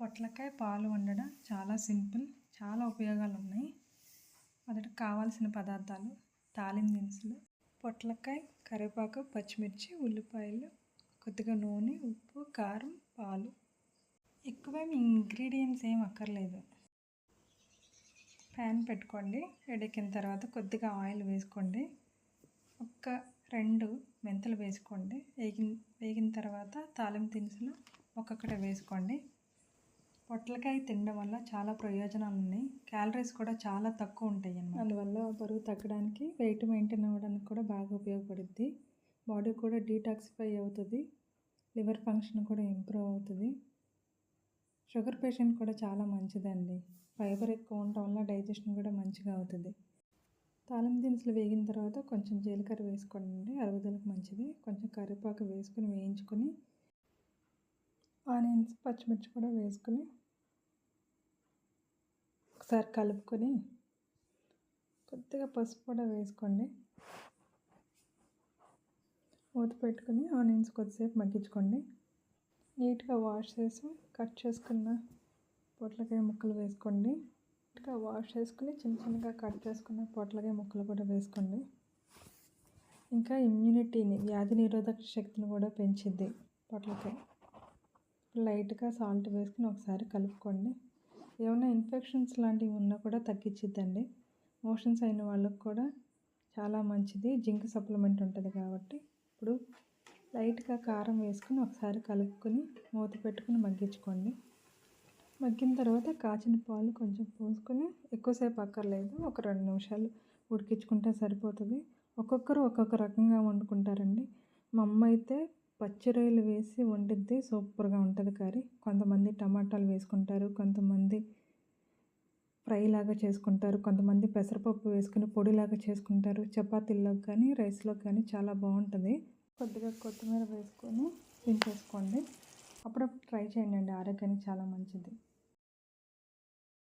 పొట్లకాయ పాలు వండడం చాలా సింపుల్ చాలా ఉపయోగాలు ఉన్నాయి మొదట కావాల్సిన పదార్థాలు తాలింపు దినుసులు పొట్లకాయ కరివేపాకు పచ్చిమిర్చి ఉల్లిపాయలు కొద్దిగా నూనె ఉప్పు కారం పాలు. ఎక్కువ ఇంగ్రీడియంట్స్ ఏం అక్కర్లేదు. ప్యాన్ పెట్టుకోండి వేడెక్కిన తర్వాత కొద్దిగా ఆయిల్ వేసుకోండి. ఒక్క రెండు మెంతులు వేసుకోండి. వేగిన వేగిన తర్వాత తాలింపు దినుసులు ఒక్కొక్కటి వేసుకోండి. పొట్లకాయ తినడం వల్ల చాలా ప్రయోజనాలు ఉన్నాయి క్యాలరీస్ కూడా చాలా తక్కువ ఉంటాయి అన్నమాట. అందువల్ల బరువు తగ్గడానికి వెయిట్ మెయింటైన్ అవ్వడానికి కూడా బాగా ఉపయోగపడుద్ది. బాడీ కూడా డీటాక్సిఫై అవుతుంది. లివర్ ఫంక్షన్ కూడా ఇంప్రూవ్ అవుతుంది. షుగర్ పేషెంట్ కూడా చాలా మంచిదండి. ఫైబర్ ఎక్కువ ఉండటం వల్ల డైజెషన్ కూడా మంచిగా అవుతుంది. తాళం దినుసులు వేగిన తర్వాత కొంచెం జీలకర్ర వేసుకోండి. అరుగుదలకు మంచిది. కొంచెం కరివేపాకు వేసుకొని వేయించుకొని ఆనియన్స్ పచ్చిమిర్చి కూడా వేసుకొని ఒకసారి కలుపుకొని కొద్దిగా పసుపు కూడా వేసుకోండి. మూత పెట్టుకుని ఆనియన్స్ కొద్దిసేపు మగ్గించుకోండి. నీట్గా వాష్ చేసి కట్ చేసుకున్న పొట్లకాయ ముక్కలు వేసుకోండి. నీట్గా వాష్ చేసుకుని చిన్న చిన్నగా కట్ చేసుకున్న పొట్లకాయ ముక్కలు కూడా వేసుకోండి. ఇంకా ఇమ్యూనిటీని వ్యాధి నిరోధక శక్తిని కూడా పెంచిద్ది పొట్లకాయ. లైట్గా సాల్ట్ వేసుకుని ఒకసారి కలుపుకోండి. ఏమైనా ఇన్ఫెక్షన్స్ లాంటివి ఉన్నా కూడా తగ్గించిద్దండి మోషన్స్ అయిన వాళ్ళకు కూడా చాలా మంచిది. జింక్ సప్లిమెంట్ ఉంటుంది కాబట్టి. ఇప్పుడు లైట్గా కారం వేసుకుని ఒకసారి కలుపుకొని మూత పెట్టుకుని మగ్గించుకోండి. మగ్గిన తర్వాత కాచిన పాలు కొంచెం పోసుకొని ఎక్కువసేపు అక్కర్లేదు. ఒక రెండు నిమిషాలు ఉడికించుకుంటే సరిపోతుంది. ఒక్కొక్కరు ఒక్కొక్క రకంగా వండుకుంటారండి. మా అమ్మ అయితే పచ్చి రొయ్యలు వేసి వండిద్ది సూపర్గా ఉంటుంది కర్రీ. కొంతమంది టమాటాలు వేసుకుంటారు కొంతమంది ఫ్రై లాగా చేసుకుంటారు కొంతమంది పెసరపప్పు వేసుకుని పొడిలాగా చేసుకుంటారు. చపాతీల్లోకి కానీ రైస్లోకి కానీ చాలా బాగుంటుంది. కొద్దిగా కొత్తిమీర వేసుకొని దించేసుకోండి అప్పుడప్పుడు ట్రై చేయండి ఆరోగ్యానికి చాలా మంచిది.